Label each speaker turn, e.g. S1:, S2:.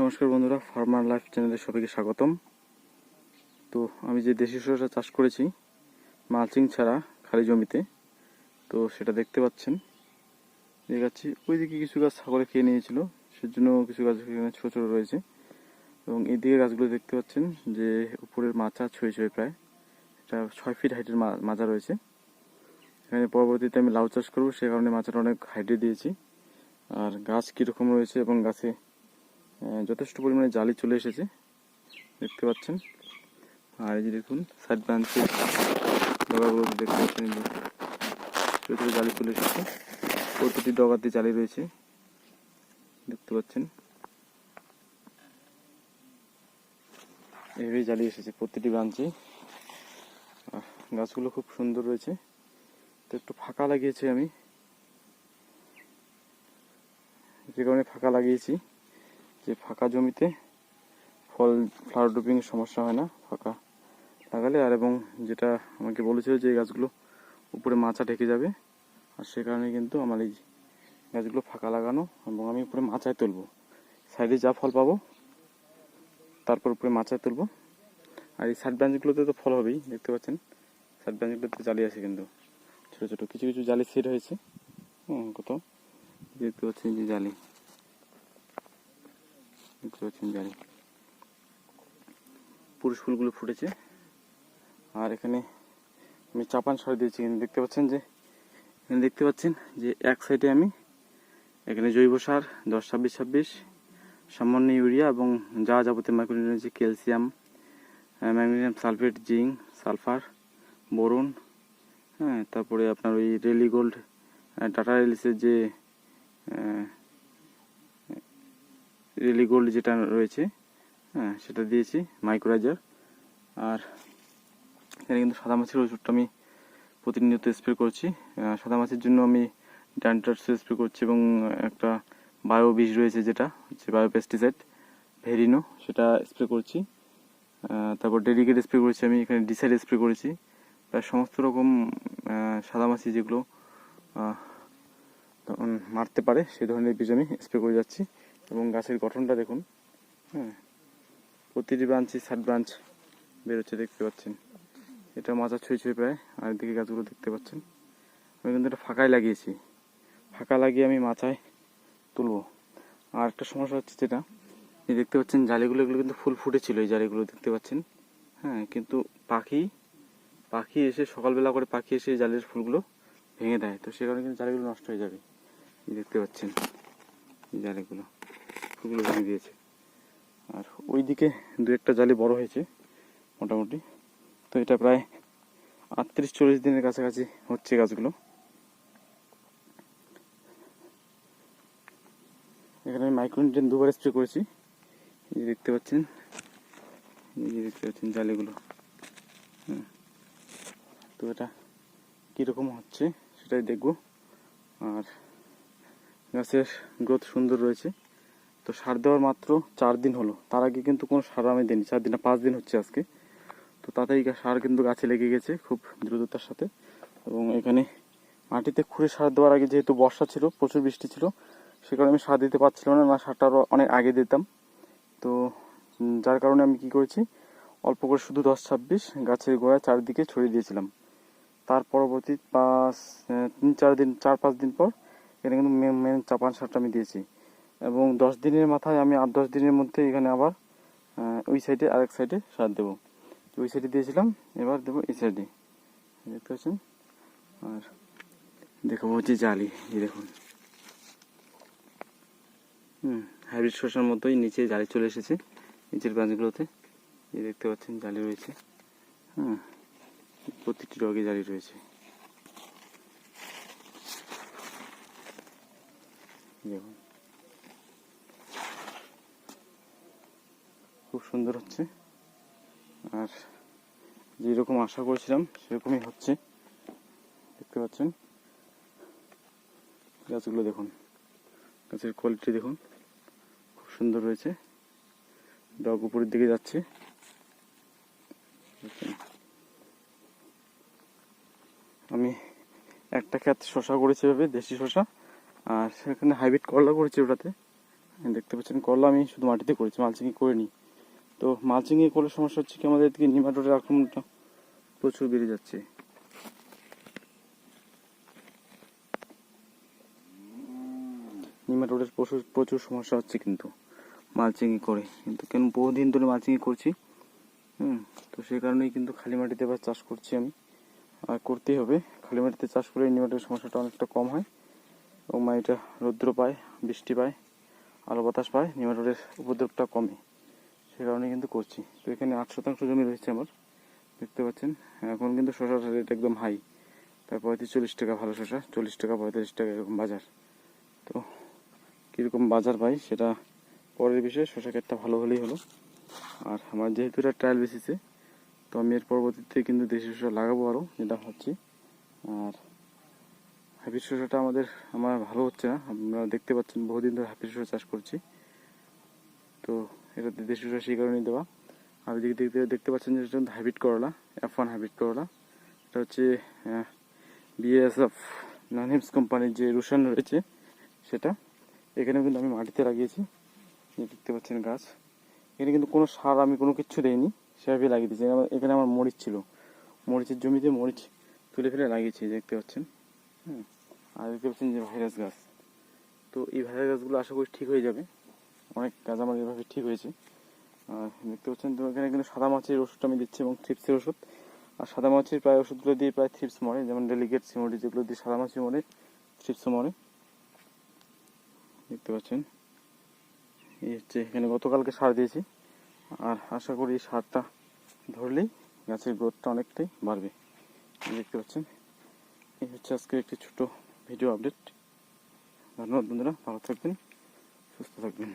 S1: নমস্কার বন্ধুরা farmer life চ্যানেলে সবাইকে স্বাগতম। তো আমি যে দেশি শসা চাষ করেছি, মালচিং ছাড়া খালি জমিতে, তো সেটা দেখতে পাচ্ছেন। দেখে দেখাচ্ছি ওইদিকে কিছু গাছ ছাগলে খেয়ে নিয়েছিল, সেজন্য কিছু গাছ এখানে ছোটো ছোটো রয়েছে। এবং এইদিকে গাছগুলো দেখতে পাচ্ছেন যে উপরের মাচা ছুঁয়ে ছুঁয়ে প্রায় এটা ছয় ফিট হাইটের মাচা রয়েছে। এখানে পরবর্তীতে আমি লাউ চাষ করব, সে কারণে মাচাটা অনেক হাইটে দিয়েছি। আর গাছ কীরকম রয়েছে এবং গাছে যথেষ্ট পরিমাণে জালি চলে এসেছে। দেখতে পাচ্ছেন। আর এই যে দেখুন সাইড ব্রাঞ্চে ডগাগুলো দেখতে পাচ্ছেন ছোটো ছোটো জালি চলে এসেছে। প্রতিটি ডগাতে জালি রয়েছে। দেখতে পাচ্ছেন। এভাবেই জালি এসেছে প্রতিটি ব্রাঞ্চে গাছগুলো খুব সুন্দর রয়েছে। তো একটু ফাঁকা লাগিয়েছি আমি। যে কারণে ফাঁকা লাগিয়েছি। যে ফাঁকা জমিতে ফল ফ্লাওয়ার ড্রপিং সমস্যা হয় না, ফাঁকা লাগালে। আর এবং যেটা আমাকে বলেছিল যে গাছগুলো উপরে মাচা ঢেকে যাবে, আর সে কারণে কিন্তু আমার এই গাছগুলো ফাঁকা লাগানো এবং আমি উপরে মাচায় তুলবো। সাইডে যা ফল পাবো, তারপর উপরে মাচায় তুলবো। আর এই সাইড ব্রাঞ্চগুলোতে তো ফল হবেই, দেখতে পাচ্ছেন? সাইড ব্রাঞ্চগুলোতে জালি আছে কিন্তু। ছোটো ছোটো কিছু কিছু জালি সেট হয়েছে। হুম কোথাও দেখতে পাচ্ছেন যে জালি। দেখতে পাচ্ছেন জালি পুরুষ ফুলগুলো ফুটেছে। আর এখানে আমি চাপান সার দিয়েছি। কিন্তু দেখতে পাচ্ছেন যে, এখানে দেখতে পাচ্ছেন যে এক সাইডে আমি এখানে জৈব সার, দশ ছাব্বিশ ছাব্বিশ, সামান্য ইউরিয়া এবং যা যাবতীয় মাইক্রোনিউট্রিয়েন্ট রয়েছে, calcium magnesium sulphate, zinc, sulphur, boron হ্যাঁ তারপরে আপনার ওই রেলি গোল্ড টাটা রেলিসের যে রেলি গোল্ড যেটা রয়েছে হ্যাঁ সেটা দিয়েছি মাইক্রোরাইজার আর এখানে কিন্তু সাদা মাছের ওষুধটা আমি প্রতিনিয়ত স্প্রে করছি। সাদা মাছের জন্য আমি ড্যান্টার্স স্প্রে করছি এবং একটা বায়ো বিষ রয়েছে যেটা হচ্ছে বায়ো পেস্টিসাইড ভেরিনো সেটা স্প্রে করছি। তারপর ডেডিকেট স্প্রে করেছি আমি এখানে ডিসাইড স্প্রে করেছি। প্রায় সমস্ত রকম আহ, সাদামাছি যেগুলো মারতে পারে সেই ধরনের বীজ আমি স্প্রে করে যাচ্ছি। এবং গাছের গঠনটা দেখুন। হ্যাঁ প্রতিটি ব্রাঞ্চে সাত ব্রাঞ্চ বেরোচ্ছে দেখতে পাচ্ছেন। এটা মাচা ছুঁয়ে ছুঁয়ে প্রায় আর দিকে গাছগুলো দেখতে পাচ্ছেন। আমি কিন্তু এটা ফাঁকায় লাগিয়েছি। ফাঁকা লাগিয়ে আমি মাচায় তুলবো। আর একটা সমস্যা হচ্ছে যেটা, এই দেখতে পাচ্ছেন জালিগুলো, এগুলো কিন্তু ফুল ফুটেছিল এই জালিগুলো দেখতে পাচ্ছেন। হ্যাঁ কিন্তু পাখি পাখি এসে সকালবেলা করে পাখি এসে এই জালের ফুলগুলো ভেঙে দেয়। তো সে কারণে কিন্তু জালিগুলো নষ্ট হয়ে যাবে। দেখতে পাচ্ছেন এই জালিগুলো। ফুলগুলো ভেঙে দিয়েছে। আর ওইদিকে দু একটা জালি বড় হয়েছে, মোটামুটি। তো এটা প্রায় আটত্রিশ চল্লিশ দিনের কাছাকাছি হচ্ছে গাছগুলো। এখানে আমি মাইক্রোনিটেন দুবার স্প্রে করেছি। এই দেখতে পাচ্ছেন, এই দেখতে পাচ্ছেন জালিগুলো। হুম। তো এটা কীরকম হচ্ছে সেটাই দেখব। আর গাছের গ্রোথ সুন্দর রয়েছে। তো সার দেওয়ার মাত্র চার দিন হলো। তার আগে কিন্তু কোনো সার আমি দিইনি। চার দিন পাঁচ দিন হচ্ছে আজকে। তো তাতেই সার কিন্তু গাছে লেগে গেছে খুব দ্রুততার সাথে। এবং এখানে মাটিতে খুঁড়ে সার দেওয়ার আগে যেহেতু বর্ষা ছিল, প্রচুর বৃষ্টি ছিল, সে কারণে আমি সার দিতে পারছিলাম না না, সারটা আরও অনেক আগে দিতাম। তো যার কারণে আমি কি করেছি, অল্প করে শুধু দশ ছাব্বিশ গাছের গোড়ায় চারদিকে ছড়িয়ে দিয়েছিলাম। তার পরবর্তী পাঁচ তিন, চার দিন, চার, পাঁচ দিন পর এখানে কিন্তু মেন মেন চাপান সারটা আমি দিয়েছি। এবং দশ দিনের মাথায় আমি আট, দশ দিনের মধ্যে এখানে আবার ওই সাইডে আরেক সাইডে সার দেবো। ওই সাইডে দিয়েছিলাম, এবার দেবো এই সাইডে দেখতে পাচ্ছেন? আর দেখাবো হচ্ছে জালি, এই দেখুন। হুম, হাইব্রিড শসার মতোই নিচে জালি চলে এসেছে, নিচের ব্রাঞ্চগুলোতে এই দেখতে পাচ্ছেন, জালি রয়েছে। হ্যাঁ প্রতিটি রগে জালি রয়েছে। দেখুন। খুব সুন্দর হচ্ছে। আর যেরকম আশা করেছিলাম, সেরকমই হচ্ছে। দেখতে পাচ্ছেন? গাছগুলো দেখুন। গাছের কোয়ালিটি দেখুন। খুব সুন্দর রয়েছে। ডগ উপরের দিকে যাচ্ছে। আমি একটা ক্ষেত শশা করেছি এভাবে, দেশি শশা। আর সেখানে হাইব্রিড করলা করেছি ওটাতে। দেখতে পাচ্ছেন, করলা আমি শুধু মাটিতে করেছি মালচিংয়ে করিনি। তো মালচিংয়ে করলে সমস্যা হচ্ছে কি? আমাদের এদিকে নিমাটোডের আক্রমণটা প্রচুর বেড়ে যাচ্ছে। নিমাটোডের প্রচুর প্রচুর সমস্যা হচ্ছে কিন্তু মালচিংয়ে করে। কিন্তু কেন বহুদিন ধরে মালচিংয়ে করছি, হুম? তো সেই কারণেই কিন্তু খালি মাটিতে এবার চাষ করছি আমি। আর করতেই হবে। খালি মাটিতে চাষ করলে নিমাটোডের সমস্যাটা অনেকটা কম হয় এবং মাটিটা রৌদ্র পায়, বৃষ্টি পায়, আলো বাতাস পায় নিমাটোডের উপদ্রবটা কমে। সে কারণে কিন্তু করছি। তো এখানে আট শতাংশ জমি রয়েছে আমার, দেখতে পাচ্ছেন। এখন কিন্তু শশার রেট একদম হাই প্রায় পঁয়ত্রিশ চল্লিশ টাকা ভালো শশা, চল্লিশ টাকা, পঁয়তাল্লিশ টাকা এরকম বাজার। তো কীরকম বাজার পাই সেটা পরের বিষয়ে শশা ক্ষেতটা ভালো হলেই হলো। আর আমার যেহেতু এটা ট্রায়াল বেসিসে তো আমি এর পরবর্তীতে কিন্তু দেশি শসা লাগাবো আরও যেটা হচ্ছে আর হাইব্রিড শসাটা আমাদের, আমার ভালো হচ্ছে না। আপনারা দেখতে পাচ্ছেন, বহুদিন ধরে হাইব্রিড শসা চাষ করছি। তো এটা দেশি সেই কারণেই দেওয়া আর এদিকে দেখতে দেখতে পাচ্ছেন যে এটা হাইব্রিড করলা এফ ওয়ান হাইব্রিড করলা। এটা হচ্ছে বিএসএফ নানহিমস কোম্পানির যে রুশান রয়েছে সেটা। এখানেও কিন্তু আমি মাটিতে লাগিয়েছি। দেখতে পাচ্ছেন গাছ। এখানে কিন্তু কোনো সার আমি কোনো কিচ্ছু দেইনি, সেভাবে লাগিয়ে দিয়েছি। এখানে আমার মরিচ ছিল। মরিচের জমিতে মরিচ তুলে ফেলে লাগিয়েছি দেখতে পাচ্ছেন। হুম। আর দেখতে পাচ্ছেন যে ভাইরাস গাছ। তো এই ভাইরাস গাছগুলো আশা করি ঠিক হয়ে যাবে। অনেক গাছ আমার এভাবে ঠিক হয়েছে। দেখতে পাচ্ছেন, তো এখানে কিন্তু সাদা মাছের ওষুধটা আমি দিচ্ছি এবং থ্রিপসের ওষুধ। আর সাদা মাছের প্রায় ওষুধগুলো দিয়ে প্রায় থ্রিপস মরে, যেমন ডেলিগেট সিমোডি যেগুলো দিয়ে সাদা মাছি মরে থ্রিপসও মরে। দেখতে পাচ্ছেন, এই হচ্ছে এখানে গতকালকে সার দিয়েছি। আর আশা করি এই সারটা ধরলেই গাছের গ্রোথটা অনেকটাই বাড়বে। দেখতে পাচ্ছেন, এই হচ্ছে আজকের একটি ছোট ভিডিও আপডেট ধন্যবাদ বন্ধুরা, ভালো থাকবেন, সুস্থ থাকবেন।